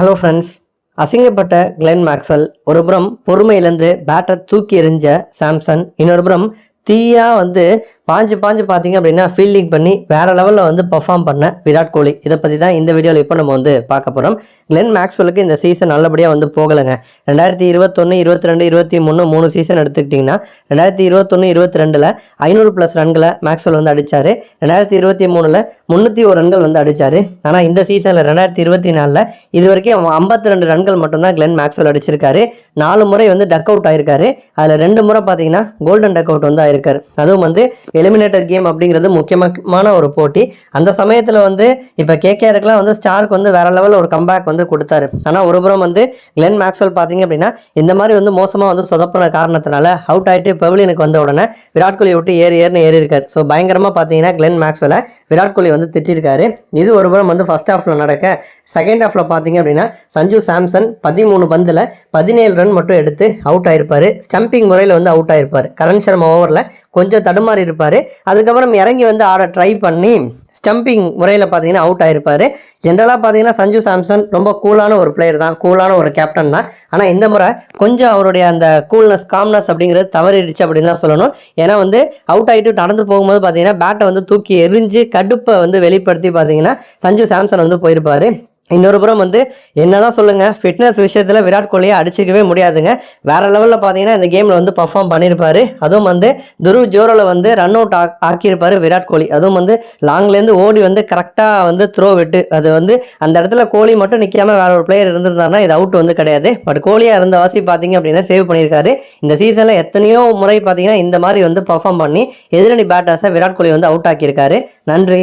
Hello friends அசிங்கப்பட்ட Glenn Maxwell ஒரு புறம் பொறுமையிலேருந்து பேட்டை தூக்கி எறிஞ்ச சாம்சன் இன்னொரு புறம் தீயாக வந்து பாஞ்சு பாஞ்சு பார்த்தீங்க அப்படின்னா ஃபீல்டிங் பண்ணி வேறு லெவலில் வந்து பெர்ஃபார்ம் பண்ண விராட் கோலி. இதை பற்றி தான் இந்த வீடியோவில் இப்போ நம்ம வந்து பார்க்க போகிறோம் கிளென் மேக்ஸ்வெலுக்கு இந்த சீசன் நல்லபடியாக வந்து போகலைங்க. ரெண்டாயிரத்தி இருபத்தொன்று இருபத்தி ரெண்டு இருபத்தி மூணு மூணு சீசன் எடுத்துக்கிட்டிங்கன்னா ரெண்டாயிரத்தி இருபத்தொன்று இருபத்தி ரெண்டில் ஐநூறு ப்ளஸ் ரன்களை மேக்ஸ்வெல் வந்து அடித்தார் ரெண்டாயிரத்தி இருபத்தி மூணில் முந்நூற்றி ஒரு ரன்கள் வந்து அடித்தார் ஆனால் இந்த சீசனில் ரெண்டாயிரத்தி இருபத்தி நாலில் இது வரைக்கும் ஐம்பத்தி ரெண்டு ரன்கள் மட்டும்தான் கிளென் மேக்ஸ்வெல் அடிச்சிருக்காரு. நாலு முறை வந்து டக் அவுட் ஆயிருக்காரு. அதில் ரெண்டு முறை பார்த்தீங்கன்னா கோல்டன் டக் அவுட் வந்து ஆயிருக்காரு. அதுவும் வந்து எலிமினேட்டர் கேம் அப்படிங்கிறது முக்கியமான ஒரு போட்டி. அந்த சமயத்தில் வந்து இப்போ கேகேஆருக்குலாம் வந்து ஸ்டார்க்கு வந்து வேற லெவலில் ஒரு கம்பேக் வந்து கொடுத்தாரு. ஆனால் ஒரு புறம் வந்து கிளென் மேக்ஸ்வெல் பார்த்தீங்க அப்படின்னா இந்த மாதிரி வந்து மோசமாக வந்து சொதப்பின காரணத்தினால அவுட் ஆகிட்டு பெவிலியனுக்கு வந்த உடனே விராட் கோலி விட்டு ஏறி ஏறினு ஏறி இருக்காரு ஸோ பயங்கரமாக பார்த்தீங்கன்னா கிளென் மேக்ஸ்வெலை விராட் கோலி வந்து திட்டிருக்காரு. இது ஒரு புறம் வந்து ஃபர்ஸ்ட் ஹாஃபில் நடக்க செகண்ட் ஹாஃபில் பார்த்தீங்க அப்படின்னா சஞ்சு சாம்சன் பதிமூணு பந்தில் பதினேழு ரன் மட்டும் எடுத்து அவுட் ஆகிருப்பார் ஸ்டம்பிங் முறையில் வந்து அவுட் ஆயிருப்பார். கரண் சர்மா ஓவரில் கொஞ்சம் தடுமாறி இருப்பார் அதுக்கப்புறம் இறங்கி வந்து ஆட ட்ரை பண்ணி ஸ்டம்பிங் முறையில் பார்த்தீங்கன்னா அவுட் ஆயிருப்பார். ஜென்ரலாக பார்த்தீங்கன்னா சஞ்சு சாம்சன் ரொம்ப கூலான ஒரு பிளேயர் தான். கூலான ஒரு கேப்டன் தான். ஆனால் இந்த முறை கொஞ்சம் அவருடைய அந்த கூல்னஸ் காம்னஸ் அப்படிங்கிறது தவறிடுச்சு அப்படின்னு தான் சொல்லணும். ஏன்னா வந்து அவுட் ஆகிட்டு நடந்து போகும்போது பார்த்தீங்கன்னா பேட்டை வந்து தூக்கி எரிஞ்சு கடுப்பை வந்து வெளிப்படுத்தி பார்த்தீங்கன்னா சஞ்சு சாம்சன் வந்து போயிருப்பார். இன்னொரு புறம் வந்து என்னதான் சொல்லுங்க ஃபிட்னஸ் விஷயத்தில் விராட் கோலியை அடிச்சிக்கவே முடியாதுங்க. வேற லெவலில் பார்த்தீங்கன்னா இந்த கேமில் வந்து பர்ஃபார்ம் பண்ணியிருப்பாரு அதுவும் வந்து துருவ் ஜோரோவில் வந்து ரன் அவுட் ஆக்கியிருப்பாரு விராட் கோலி. அதுவும் வந்து லாங்லேருந்து ஓடி வந்து கரெக்டாக வந்து த்ரோ விட்டு அது வந்து அந்த இடத்துல கோலி மட்டும் நிற்காம வேற ஒரு பிளேயர் இருந்திருந்தாருன்னா இது அவுட் வந்து கிடையாது. பட் கோலியாக இருந்த வாசி பார்த்தீங்க அப்படின்னா சேவ் பண்ணியிருக்காரு. இந்த சீசனில் எத்தனையோ முறை பார்த்தீங்கன்னா இந்த மாதிரி வந்து பர்ஃபார்ம் பண்ணி எதிரணி பேட்டர்ஸை விராட் கோலி வந்து அவுட் ஆக்கியிருக்காரு. நன்றி.